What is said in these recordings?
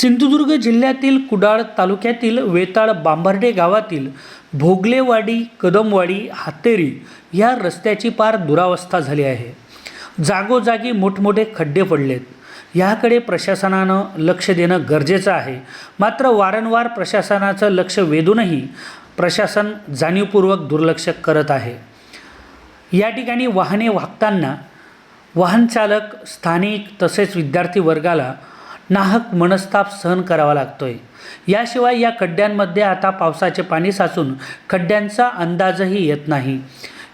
सिंधुदुर्ग जिल्ह्यातील कुडाळ तालुक्यातील वेताळ बांबर्डे गावातील भोगलेवाडी कदमवाडी हातेरी या रस्त्याची पार दुरावस्था झाली आहे. जागोजागी मोठमोठे खड्डे पडलेत. ह्याकडे प्रशासनानं लक्ष देणं गरजेचं आहे. मात्र वारंवार प्रशासनाचं लक्ष वेधूनही प्रशासन जाणीवपूर्वक दुर्लक्ष करत आहे. या ठिकाणी वाहने वाहताना वाहनचालक स्थानिक तसेच विद्यार्थी वर्गाला नाहक मनस्ताप सहन करावा लागतोय. याशिवाय या खड्ड्यांमध्ये आता पावसाचे पाणी साचून खड्ड्यांचा अंदाजही येत नाही.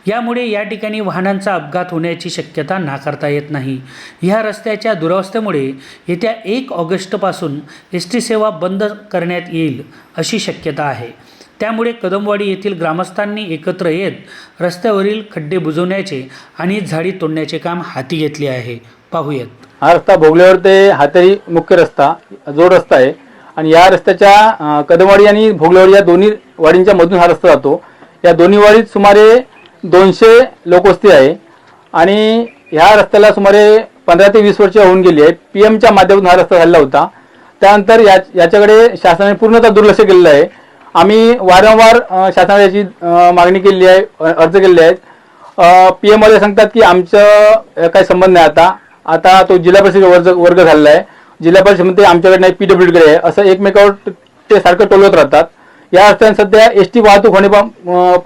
यामुळे या ठिकाणी वाहनांचा अपघात होण्याची शक्यता नाकारता येत नाही. ह्या रस्त्याच्या दुरावस्थेमुळे येत्या एक ऑगस्टपासून एस टी सेवा बंद करण्यात येईल अशी शक्यता आहे. त्यामुळे कदमवाडी येथील ग्रामस्थांनी एकत्र येत रस्त्यावरील खड्डे बुजवण्याचे आणि झाडी तोडण्याचे काम हाती घेतले आहे. पाहूयात. हा रस्ता भोगल्यावर ते हातेरी मुख्य रस्ता जोड रस्ता आहे. आणि या रस्त्याच्या कदमवाडी आणि भोगल्यावाडी या दोन्ही वाडींच्या मधून हा रस्ता जातो. या दोन्ही वाडीत सुमारे दोनशे लोकवस्ती आहे. आणि ह्या रस्त्याला सुमारे पंधरा ते वीस वर्ष होऊन गेली आहे पी एमच्या माध्यमातून हा रस्ता झाला होता. त्यानंतर या याच्याकडे शासनाने पूर्णतः दुर्लक्ष केलेलं आहे. आम्ही वारंवार अं, शासनाला याची मागणी केलेली आहे अर्ज केलेले आहेत. पी एम वाले सांगतात की आमचं काही संबंध नाही आता. आता तो जिल्हा परिषद वर्ग वर्ग झालेला आहे. जिल्हा परिषदमध्ये आमच्याकडे नाही पीडब्ल्यूडीकडे आहे. असं एकमेकावर ते सारखं टोलवत राहतात. या रस्त्याने सध्या एस टी वाहतूक होणे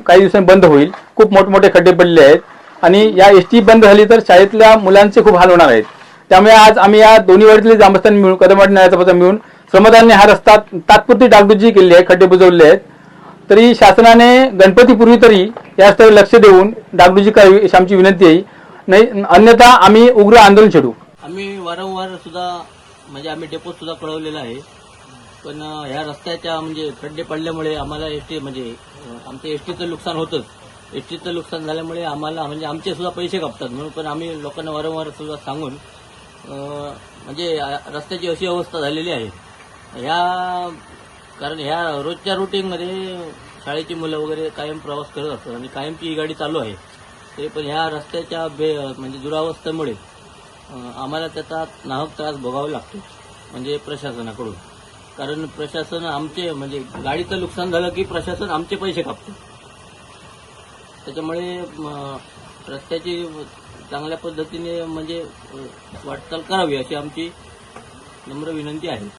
काही दिवसांनी बंद होईल. खूप मोठमोठे खड्डे पडले आहेत. आणि या एस टी बंद झाली तर शाळेतल्या मुलांचे खूप हाल होणार आहेत. त्यामुळे आज आम्ही या दोन्ही वाडीतले जामस्थान मिळून कदमवाडी न्यायाचा मिळून श्रमदानने हा रस्ता तात्पुरती डागडुजी केली आहे खड्डे बुजवले आहेत. तरी शासनाने गणपतीपूर्वी तरी या रस्त्यावर लक्ष देऊन डागडुजी करावी अशी आमची विनंती आहे. नाही अन्यथा आम्ही उग्र आंदोलन छेडू. आम्ही वारंवार सुद्धा म्हणजे आम्ही डेपो सुद्धा कळवलेलं आहे. पण ह्या रस्त्याच्या म्हणजे खड्डे पडल्यामुळे आम्हाला एसटी म्हणजे आमचं एसटीचं नुकसान होतंच. एसटीचं नुकसान झाल्यामुळे आम्हाला म्हणजे आमचे सुद्धा पैसे कापतात म्हणून पण आम्ही लोकांना वारंवार सुद्धा सांगून म्हणजे रस्त्याची अशी अवस्था झालेली आहे. ह्या कारण ह्या रोजच्या रुटीनमध्ये शाळेची मुलं वगैरे कायम प्रवास करत असतात आणि कायमची ही गाडी चालू आहे. ते पण ह्या रस्त्याच्या बे म्हणजे दुरावस्थेमुळे आम्हाला त्याचा नाहक त्रास भोगावा लागतो म्हणजे प्रशासनाकडून. कारण प्रशासन आमचे म्हणजे गाडीचं नुकसान झालं की प्रशासन आमचे पैसे कापते. त्याच्यामुळे रस्त्याची चांगल्या पद्धतीने म्हणजे वाटचाल करावी अशी आमची नम्र विनंती आहे.